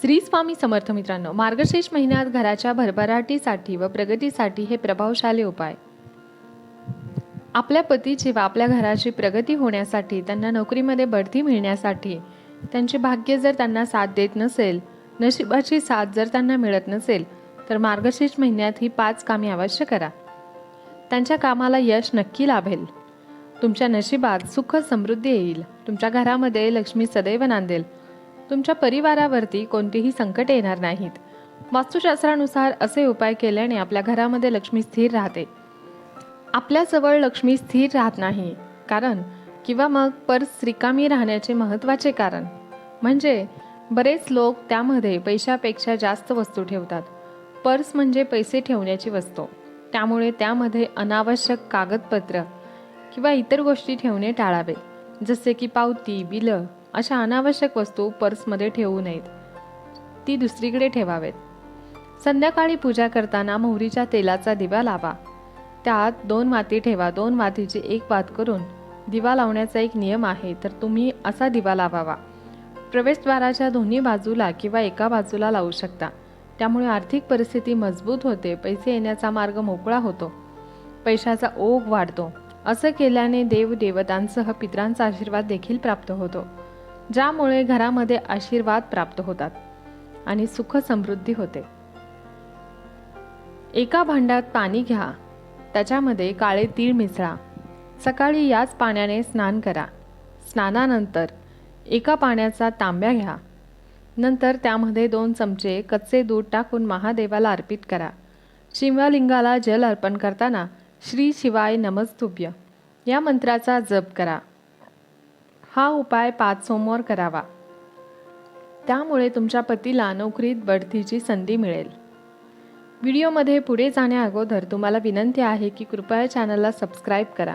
श्री स्वामी समर्थ मित्रांनो मार्गशीर्ष महिन्यात घराच्या भरभराटीसाठी व प्रगतीसाठी हे प्रभावशाली उपाय. आपल्या पतीची व आपल्या घराची प्रगती होण्यासाठी त्यांना नोकरीमध्ये बढती मिळण्यासाठी त्यांचे भाग्य जर त्यांना साथ देत नसेल नशिबाची साथ जर त्यांना मिळत नसेल तर मार्गशीर्ष महिन्यात ही पाच कामे अवश्य करा. त्यांच्या कामाला यश नक्की लाभेल. तुमच्या नशिबात सुख समृद्धी येईल. तुमच्या घरामध्ये लक्ष्मी सदैव नांदेल. तुमच्या परिवारावरती कोणतीही संकटे येणार नाहीत. वास्तुशास्त्रानुसार असे उपाय केल्याने आपल्या घरामध्ये लक्ष्मी स्थिर राहते. आपल्याजवळ लक्ष्मी स्थिर राहत नाही कारण किंवा मग पर्स रिकामी राहण्याचे महत्त्वाचे कारण. म्हणजे बरेच लोक त्यामध्ये पैशापेक्षा जास्त वस्तू ठेवतात. पर्स म्हणजे पैसे ठेवण्याची वस्तू. त्यामुळे त्यामध्ये अनावश्यक कागदपत्र किंवा इतर गोष्टी ठेवणे टाळावे. जसे की पावती बिलं अशा अनावश्यक वस्तू पर्समध्ये ठेवू नयेत. ती दुसरीकडे ठेवावेत. संध्याकाळी पूजा करताना मोहरीच्या तेलाचा दिवा लावा. त्यात दोन माती ठेवा. दोन मातीची एक वात करून दिवा लावण्याचा एक नियम आहे तर तुम्ही असा दिवा लावावा. प्रवेशद्वाराच्या दोन्ही बाजूला किंवा एका बाजूला लावू शकता. त्यामुळे आर्थिक परिस्थिती मजबूत होते पैसे येण्याचा मार्ग मोकळा होतो पैशाचा ओघ वाढतो. असं केल्याने देव देवतांसह पितरांचा आशीर्वाद देखील प्राप्त होतो. ज्यामुळे घरामध्ये आशीर्वाद प्राप्त होतात आणि सुख समृद्धी होते. एका भांड्यात पाणी घ्या त्याच्यामध्ये काळे तीळ मिसळा. सकाळी याच पाण्याने स्नान करा. स्नानानंतर एका पाण्याचा तांब्या घ्या. नंतर त्यामध्ये दोन चमचे कच्चे दूध टाकून महादेवाला अर्पित करा. शिवलिंगाला जल अर्पण करताना श्री शिवाय नमस्तुभ्य या मंत्राचा जप करा. हा उपाय पाच सोमवार करावा. त्यामुळे तुमच्या पतीला नोकरीत बढतीची संधी मिळेल. व्हिडिओमध्ये पुढे जाण्याअगोदर तुम्हाला विनंती आहे की कृपया चॅनलला सबस्क्राईब करा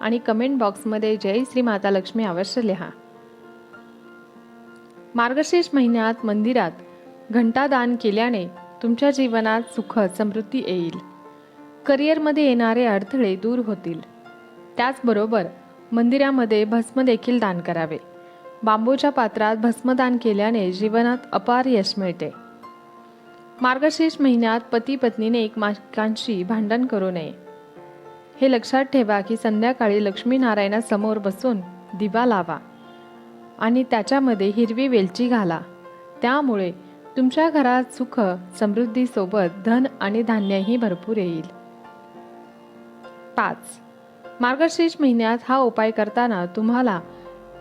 आणि कमेंट बॉक्समध्ये जय श्री माता लक्ष्मी अवश्य लिहा. मार्गशीर्ष महिन्यात मंदिरात घंटादान केल्याने तुमच्या जीवनात सुख समृद्धी येईल. करिअरमध्ये येणारे अडथळे दूर होतील. त्याचबरोबर मंदिरामध्ये भस्म देखील दान करावे. बांबूच्या पात्रात भस्मदान केल्याने जीवनात अपार यश मिळते. मार्गशीर्ष महिन्यात पती पत्नीने एकमेकांशी भांडण करू नये. हे लक्षात ठेवा की संध्याकाळी लक्ष्मीनारायणासमोर बसून दिवा लावा आणि त्याच्यामध्ये हिरवी वेलची घाला. त्यामुळे तुमच्या घरात सुख समृद्धीसोबत धन आणि धान्यही भरपूर येईल. पाच मार्गशीर्ष महिन्यात हा उपाय करताना तुम्हाला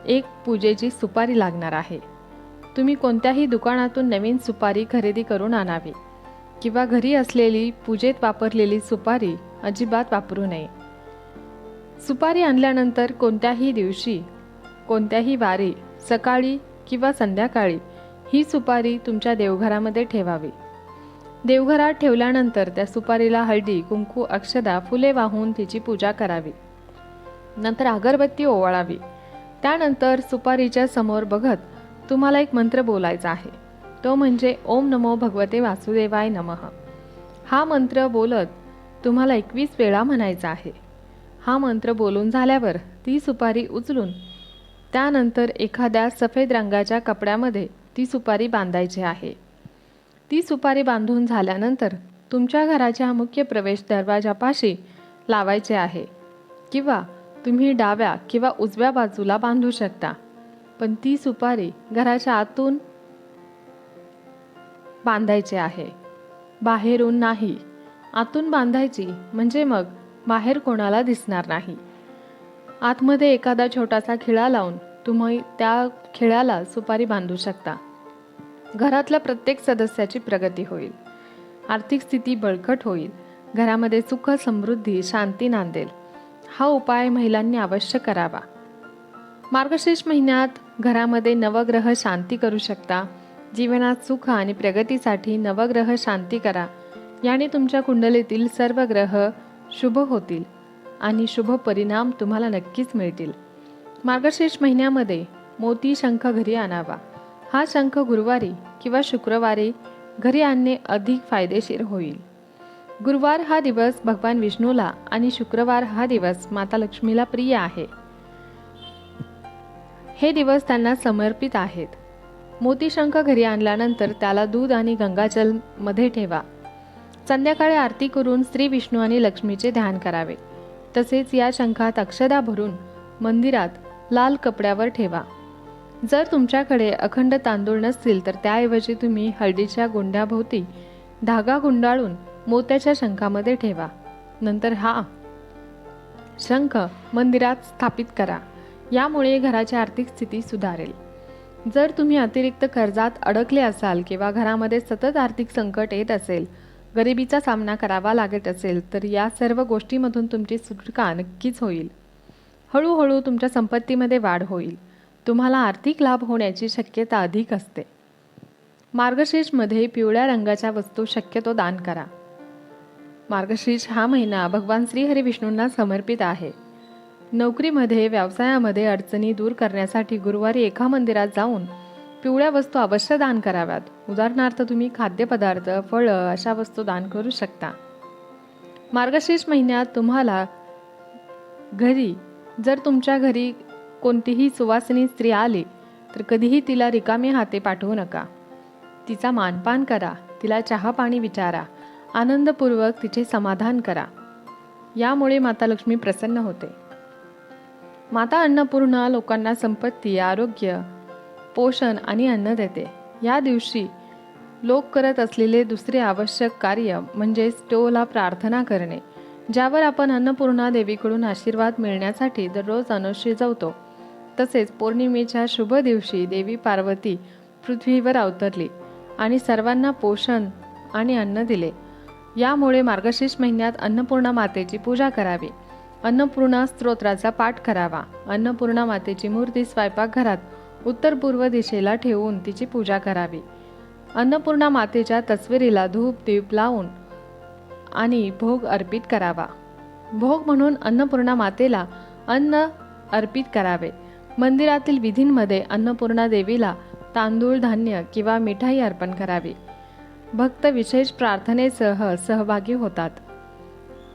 एक पूजेची सुपारी लागणार आहे. तुम्ही कोणत्याही दुकानातून नवीन सुपारी खरेदी करून आणावी किंवा घरी असलेली पूजेत वापरलेली सुपारी अजिबात वापरू नये. सुपारी आणल्यानंतर कोणत्याही दिवशी कोणत्याही वारी सकाळी किंवा संध्याकाळी ही सुपारी तुमच्या देवघरामध्ये ठेवावी. देवघरात ठेवल्यानंतर त्या सुपारीला हळदी कुंकू अक्षदा फुले वाहून तिची पूजा करावी. नंतर अगरबत्ती ओवाळावी. त्यानंतर सुपारीच्या समोर बघत तुम्हाला एक मंत्र बोलायचा आहे. तो म्हणजे ओम नमो भगवते वासुदेवाय नमः. हा मंत्र बोलत तुम्हाला एकवीस वेळा म्हणायचा आहे. हा मंत्र बोलून झाल्यावर ती सुपारी उचलून त्यानंतर एखाद्या सफेद रंगाच्या कपड्यामध्ये ती सुपारी बांधायची आहे. ती सुपारी बांधून झाल्यानंतर तुमच्या घराच्या मुख्य प्रवेश दरवाजापाशी लावायचे आहे किंवा तुम्ही डाव्या किंवा उजव्या बाजूला बांधू शकता. पण ती सुपारी घराच्या आतून बांधायची आहे. बाहेरून नाही. आतून बांधायची म्हणजे मग बाहेर कोणाला दिसणार नाही. आतमध्ये एखादा छोटासा खिळा लावून तुम्ही त्या खिळ्याला सुपारी बांधू शकता. घरातल्या प्रत्येक सदस्याची प्रगती होईल. आर्थिक स्थिती बळकट होईल. घरामध्ये सुख समृद्धी शांती नांदेल. हा उपाय महिलांनी अवश्य करावा. मार्गशीर्ष महिन्यात घरामध्ये नवग्रह शांती करू शकता. जीवनात सुख आणि प्रगतीसाठी नवग्रह शांती करा. याने तुमच्या कुंडलीतील सर्व ग्रह शुभ होतील आणि शुभ परिणाम तुम्हाला नक्कीच मिळतील. मार्गशीर्ष महिन्यामध्ये मोती शंख घरी आणावा. हा शंख गुरुवारी किंवा शुक्रवारी घरी आणणे अधिक फायदेशीर होईल. गुरुवार हा दिवस भगवान विष्णूला आणि शुक्रवार हा दिवस माता लक्ष्मीला प्रिय आहे. हे दिवस त्यांना समर्पित आहेत. मोतीशंख घरी आणल्यानंतर त्याला दूध आणि गंगाजलमध्ये ठेवा. संध्याकाळी आरती करून श्री विष्णू आणि लक्ष्मीचे ध्यान करावे. तसेच या शंखात अक्षदा भरून मंदिरात लाल कपड्यावर ठेवा. जर तुमच्याकडे अखंड तांदूळ नसतील तर त्याऐवजी तुम्ही हळदीच्या गुंड्याभोवती धागा गुंडाळून मोत्याच्या शंखामध्ये ठेवा. नंतर हा. शंख मंदिरात स्थापित करा. यामुळे घराची आर्थिक स्थिती सुधारेल. जर तुम्ही अतिरिक्त कर्जात अडकले असाल किंवा घरामध्ये सतत आर्थिक संकट येत असेल गरिबीचा सामना करावा लागत असेल तर या सर्व गोष्टीमधून तुमची सुटका नक्कीच होईल. हळूहळू तुमच्या संपत्तीमध्ये वाढ होईल. तुम्हाला आर्थिक लाभ होण्याची शक्यता अधिक असते. मार्गशीर्षमध्ये पिवळ्या रंगाच्या वस्तू शक्यतो दान करा. मार्गशीर्ष हा महिना भगवान श्रीहरी विष्णूंना समर्पित आहे. नोकरीमध्ये व्यवसायामध्ये अडचणी दूर करण्यासाठी गुरुवारी एका मंदिरात जाऊन पिवळ्या वस्तू अवश्य दान कराव्यात. उदाहरणार्थ तुम्ही खाद्यपदार्थ फळं अशा वस्तू दान करू शकता. मार्गशीर्ष महिन्यात तुम्हाला घरी जर तुमच्या घरी कोणतीही सुवासिनी स्त्री आली तर कधीही तिला रिकामे हाते पाठवू नका. तिचा मानपान करा. तिला चहा पाणी विचारा. आनंदपूर्वक तिचे समाधान करा. यामुळे माता लक्ष्मी प्रसन्न होते. माता अन्नपूर्णा लोकांना संपत्ती आरोग्य पोषण आणि अन्न देते. या दिवशी लोक करत असलेले दुसरे आवश्यक कार्य म्हणजे स्टोला प्रार्थना करणे ज्यावर आपण अन्नपूर्णा देवीकडून आशीर्वाद मिळण्यासाठी दररोज अन्न शिजवतो तसेच पौर्णिमेच्या शुभ दिवशी देवी पार्वती पृथ्वीवर अवतरली आणि सर्वांना पोषण आणि अन्न दिले. यामुळे मार्गशीर्ष महिन्यात अन्नपूर्णा मातेची पूजा करावी. अन्नपूर्णा स्तोत्राचा पाठ करावा. अन्नपूर्णा मातेची मूर्ती स्वयंपाकघरात उत्तर पूर्व दिशेला ठेवून तिची पूजा करावी. अन्नपूर्णा मातेच्या तस्वीरीला धूप दीप लावून आणि भोग अर्पित करावा. भोग म्हणून अन्नपूर्णा मातेला अन्न अर्पित करावे. मंदिरातील विधींमध्ये अन्नपूर्णा देवीला तांदूळ धान्य किंवा मिठाई अर्पण करावी. भक्त विशेष प्रार्थनेसह सहभागी होतात.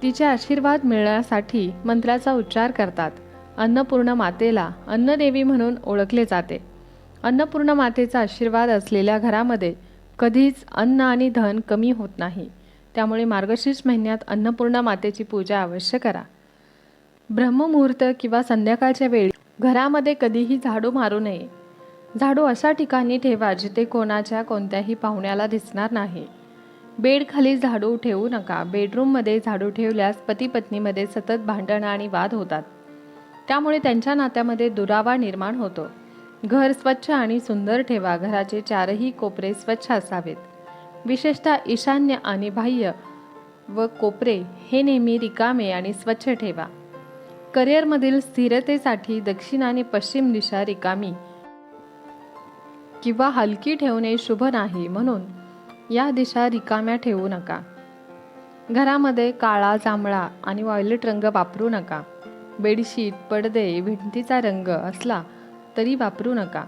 तिचे आशीर्वाद मिळण्यासाठी मंत्राचा उच्चार करतात. अन्नपूर्ण मातेला अन्नदेवी म्हणून ओळखले जाते. अन्नपूर्ण मातेचा आशीर्वाद असलेल्या घरामध्ये कधीच अन्न आणि धन कमी होत नाही. त्यामुळे मार्गशीर्ष महिन्यात अन्नपूर्णा मातेची पूजा अवश्य करा. ब्रह्ममुहूर्त किंवा संध्याकाळच्या वेळी घरामध्ये कधीही झाडू मारू नये. झाडू अशा ठिकाणी ठेवा जिथे कोणाच्या कोणत्याही पाहुण्याला दिसणार नाही. बेडखाली झाडू ठेवू नका. बेडरूममध्ये झाडू ठेवल्यास पती पत्नीमध्ये सतत भांडणं आणि वाद होतात. त्यामुळे त्यांच्या नात्यामध्ये दुरावा निर्माण होतो. घर स्वच्छ आणि सुंदर ठेवा. घराचे चारही कोपरे स्वच्छ असावेत. विशेषतः ईशान्य आणि बाह्य व कोपरे हे नेहमी रिकामे आणि स्वच्छ ठेवा. करिअरमधील स्थिरतेसाठी दक्षिण आणि पश्चिम दिशा रिकामी. किंवा हलकी ठेवणे शुभ नाही म्हणून या दिशा रिकाम्या ठेवू नका. घरामध्ये काळा जांभळा आणि वॉयलेट रंग वापरू नका. बेडशीट पडदे भिंतीचा रंग असला तरी वापरू नका.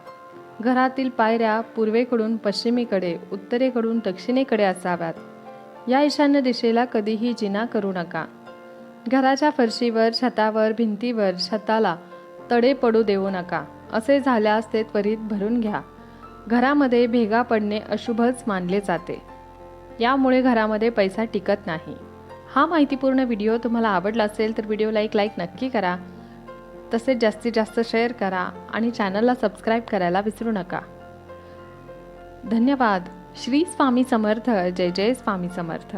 घरातील पायऱ्या पूर्वेकडून पश्चिमेकडे उत्तरेकडून दक्षिणेकडे असाव्यात. या ईशान्य दिशेला कधीही जिना करू नका. घराच्या फरशीवर छतावर भिंतीवर छताला तडे पडू देऊ नका. असे झाल्यास ते त्वरित भरून घ्या. घरामध्ये भेगा पडणे अशुभच मानले जाते. यामुळे घरामध्ये पैसा टिकत नाही. हा माहितीपूर्ण व्हिडिओ तुम्हाला आवडला असेल तर व्हिडिओला एक लाईक नक्की करा. तसेच जास्तीत जास्त शेअर करा आणि चॅनलला सबस्क्राईब करायला विसरू नका. धन्यवाद. श्री स्वामी समर्थ. जय जय स्वामी समर्थ.